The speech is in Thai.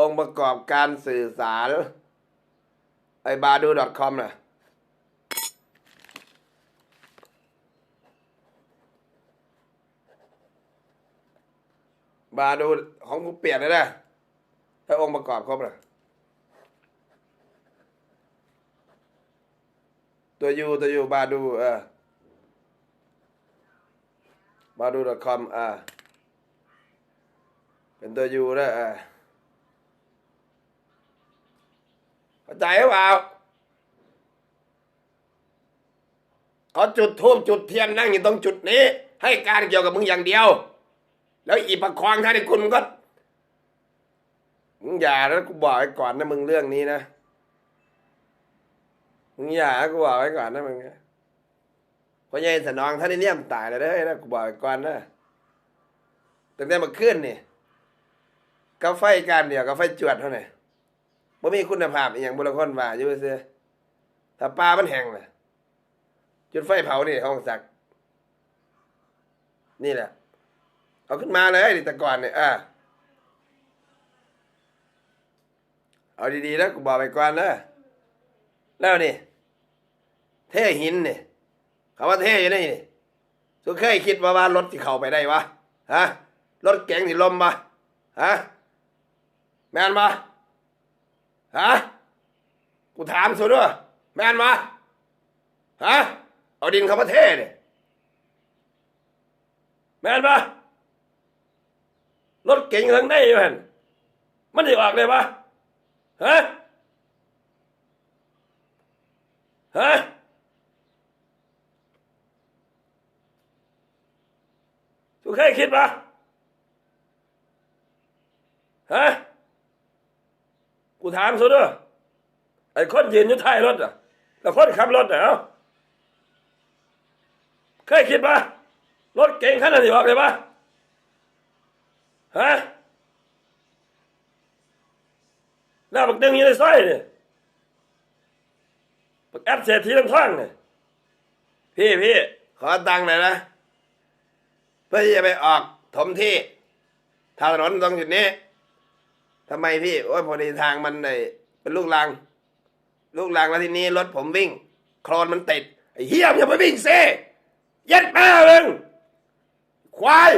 องค์ประกอบการสื่อสาร ไอ้บาดู .com น่ะบาดูของกูเปลี่ยนเลยนะถ้าองค์ประกอบครบนะตัวยูตัวยูบาดูเออบาดู .com อ่าเป็นตัวยูนะออเข้า ใจหรือเปล่าเขาจุดทูบจุดเทียนนั่งอยู่ตรงจุดนี้ ให้การเกี่ยวกับมึงอย่างเดียว แล้วอีประคองท่านคุณมึงก็มึงอย่าแล้วกูบอกไว้ก่อนนะมึงเรื่องนี้นะมึงอย่ากูบอกไว้ก่อนนะมึงเพราะยายสนองท่านได้เนี่ยมตายเลยเด้นะกูบอกไว้ก่อนนะตั้งแต่มาขึ้นนี่กาไฟการเดียวกาไฟจวดเท่านั้น บ่มีคุณภาพอหย่างบุรคนว่าอยู่เสียถ้าปลามันแห้งน่ะ จุดไฟเผานี่ห้องสัก นี่แหละ เอาขึ้นมาเลยดิแต่ก่อนเนี่ยอะเอาดีๆนะกูบอกไปก่อนนะแล้วนี่ เท่หินนี่คำว่าเท่อยู่นี่นี่สุเคยคิดว่าว่ารถที่เข้าไปได้วะฮะรถเก๋งที่ลมปะฮะแมนปะ ฮะกูถามสุดด้วยแม่นปะฮะเอาดินคำว่าเท่เนี่ยแม่นปะรถเก่งทางไหนมันมันจะออกเลยปะฮะฮะทุกใครคิดปะฮะ กูถามสุดด้วยไอ้คนยืนอยู่ท้ายรถอะ แล้วคนขับรถอะเอ้าเคยคิดปะรถเก่งขนาดนี้ออกเลยปะฮะหน้าบักดึงอยู่ในซอยเนี่ยบักแอดเศรษฐีลำท่องเนี่ยพี่พี่ขอตังค์หน่อยนะ เพื่อที่จะไปออกถมที่ทางถนนตรงจุดนี้ ทำไมพี่โอ้ยพอดีทางมันไอ้เป็นลูกลัง ลูกลังแล้วทีนี้รถผมวิ่ง โคลนมันติดไอ้เหี้ยมอย่าไปวิ่งเซ่ยัดแม่มึงควาย